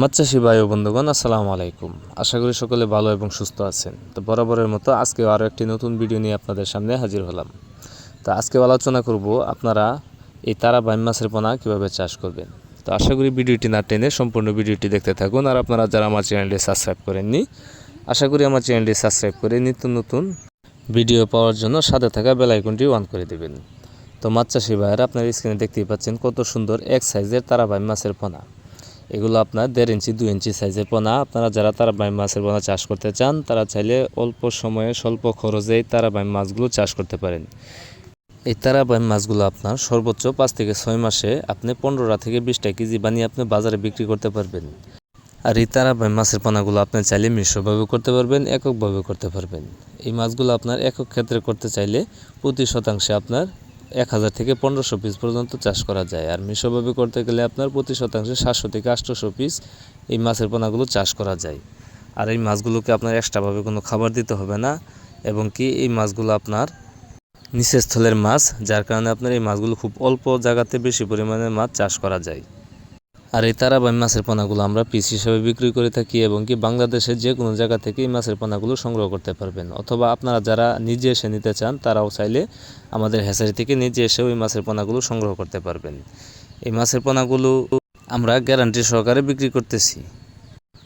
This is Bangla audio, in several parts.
মাচ্চাসী ভাই ও বন্ধুগণ, আসসালামু আলাইকুম। আশা করি সকলে ভালো এবং সুস্থ আছেন। তো বরাবরের মতো আজকেও আরও একটি নতুন ভিডিও নিয়ে আপনাদের সামনে হাজির হলাম। তো আজকে আলোচনা করব আপনারা এই তারা বাইম মাছের পোনা কীভাবে চাষ করবেন। তো আশা করি ভিডিওটি না টেনে সম্পূর্ণ ভিডিওটি দেখতে থাকুন। আর আপনারা যারা আমার চ্যানেলটি সাবস্ক্রাইব করেননি, আশা করি আমার চ্যানেলটি সাবস্ক্রাইব করে নিত্য নতুন ভিডিও পাওয়ার জন্য সাথে থাকা বেল আইকনটি অন করে দেবেন। তো মাছ চাষি ভাইয়েরা, আপনার স্ক্রিনে দেখতেই পাচ্ছেন কত সুন্দর এক সাইজের তারা বাইম মাছের পোনা। এগুলো আপনার দেড় ইঞ্চি, দুই ইঞ্চি সাইজের পোনা। আপনারা যারা তারা বাইম মাছের পোনা চাষ করতে চান, তারা চাইলে অল্প সময়ে, স্বল্প খরচেই তারা বাইম মাছগুলো চাষ করতে পারেন। এই তারা বাইম মাছগুলো আপনার সর্বোচ্চ পাঁচ থেকে ছয় মাসে আপনি পনেরোটা থেকে বিশটা কেজি বানিয়ে আপনি বাজারে বিক্রি করতে পারবেন। আর এই তারা বাইম মাছের পোনাগুলো আপনি চাইলে মিশ্রভাবে করতে পারবেন, এককভাবে করতে পারবেন। এই মাছগুলো আপনার একক ক্ষেত্রে করতে চাইলে প্রতি শতাংশে আপনার এক হাজার থেকে পনেরোশো পিস পর্যন্ত চাষ করা যায়। আর মিশ্রভাবে করতে গেলে আপনার প্রতি শতাংশে সাতশো থেকে আটশোশো পিস এই মাছের পোনাগুলো চাষ করা যায়। আর এই মাছগুলোকে আপনার এক্সট্রাভাবে কোনো খাবার দিতে হবে না এবং কি এই মাছগুলো আপনার নিচের স্থলের মাছ, যার কারণে আপনার এই মাছগুলো খুব অল্প জায়গাতে বেশি পরিমাণে মাছ চাষ করা যায়। আর এই তারা তারাবাই মাছের পোনাগুলো আমরা পিস হিসাবে বিক্রি করে থাকি এবং কি বাংলাদেশের যে কোনো জায়গা থেকে এই মাছের পোনাগুলো সংগ্রহ করতে পারবেন। অথবা আপনারা যারা নিজে এসে নিতে চান, তারাও চাইলে আমাদের হ্যাচারি থেকে নিজে এসে ওই মাছের পোনাগুলো সংগ্রহ করতে পারবেন। এই মাছের পোনাগুলো আমরা গ্যারান্টি সহকারে বিক্রি করতেছি।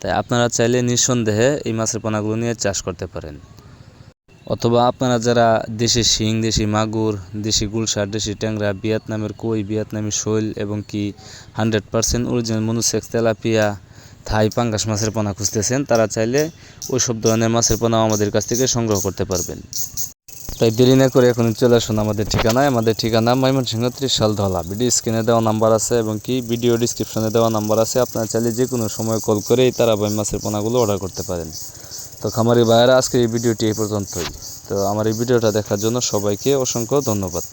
তাই আপনারা চাইলে নিঃসন্দেহে এই মাছের পোনাগুলো নিয়ে চাষ করতে পারেন। অথবা আপনারা যারা দেশি শিং, দেশি মাগুর, দেশি গুলশার দেশি ট্যাংরা, ভিয়েতনামের কই, ভিয়েতনামি শৈল এবং কি hundred percent original monosex tilapia Thai pangas মাছের পোনা খুঁজতেছেন, তারা চাইলে ওই সব ধরনের মাছের পোনাও আমাদের কাছ থেকে সংগ্রহ করতে পারবেন। তাই দেরি না করে এখন চলে আসুন আমাদের ঠিকানায়। আমাদের ঠিকানা ময়মনসিংহ ত্রিশাল ধলা। ভিডিও স্ক্রিনে দেওয়া নাম্বার আছে এবং কি ভিডিও ডিসক্রিপশনে দেওয়া নাম্বার আছে। আপনারা চাইলে যে কোনো সময় কল করেই তারা তারাবাই মাছের পোনাগুলো অর্ডার করতে পারেন। তো খামারি ভাইয়েরা আজকে এই ভিডিওটি এই পর্যন্তই। তো আমার এই ভিডিওটা দেখার জন্য সবাইকে অসংখ্য ধন্যবাদ।